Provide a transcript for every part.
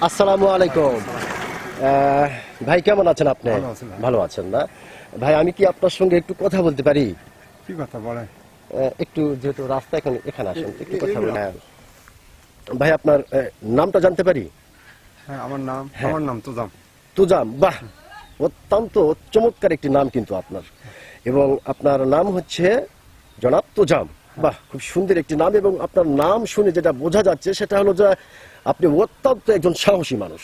আসসালামু আলাইকুম। ভাই কেমন আছেন আপনি? ভালো আছেন না? ভাই আমি কি আপনার সঙ্গে একটু কথা বলতে পারি? কি কথা বলে একটু যেহেতু রাস্তা এখন এখানে আসেন একটু কথা বলি হ্যাঁ। ভাই আপনার নামটা জানতে পারি? হ্যাঁ আমার নাম হ্যাঁ। আমার নাম তুজাম। তুজাম। বাহ! অত্যন্ত চমৎকার একটি নাম কিন্তু আপনার। এবং আপনার নাম হচ্ছে জনাব তুজাম। বাহ খুব সুন্দর একটি নাম এবং আপনার নাম শুনে যেটা বোঝা যাচ্ছে সেটা হলো যে আপনি অত্যন্ত একজন সাহসী মানুষ।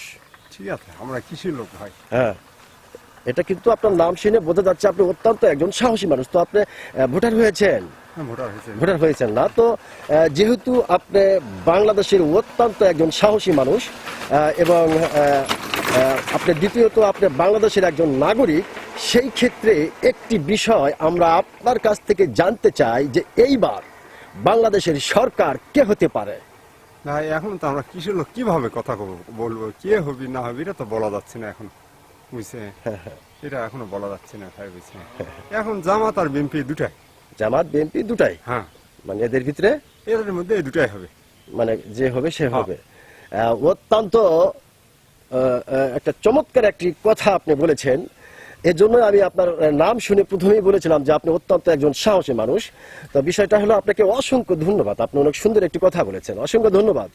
ঠিক আছে আমরা কৃষির লোক ভাই হ্যাঁ এটা কিন্তু আপনার নাম শুনে বোঝা যাচ্ছে আপনি অত্যন্ত একজন সাহসী মানুষ। তো আপনি ভোটার হয়েছেন? হ্যাঁ ভোটার হয়েছেন। না। তো যেহেতু আপনি বাংলাদেশের অত্যন্ত একজন সাহসী মানুষ এবং আপনি দ্বিতীয়ত আপনি বাংলাদেশের একজন নাগরিক সেই ক্ষেত্রে একটি বিষয় আমরা আপনার কাছ থেকে জানতে চাই যে এইবার বাংলাদেশের সরকার কে হতে পারে? ভাই এখন তো আমরা কৃষির লোক কীভাবে কথা বলব? কে হবি না হবি এটা তো বলা যাচ্ছে না এখন বুঝছে? এটা এখনও বলা যাচ্ছে না ভাই বুঝছে? এখন জামাত আর বিএনপি দুটাই। জামাত বিএনপি দুটাই? হ্যাঁ। মানে এদের ভিতরে? এদের মধ্যে দুটাই হবে। মানে যে হবে সে হবে। আহ, অত্যন্ত একটা চমৎকার একটি কথা আপনি বলেছেন। এজন্য আমি আপনার নাম শুনে প্রথমেই বলেছিলাম যে আপনি অত্যন্ত একজন সাহসী মানুষ। তো বিষয়টা হলো, আপনাকে অসংখ্য ধন্যবাদ। আপনি অনেক সুন্দর একটি কথা বলেছেন। অসংখ্য ধন্যবাদ।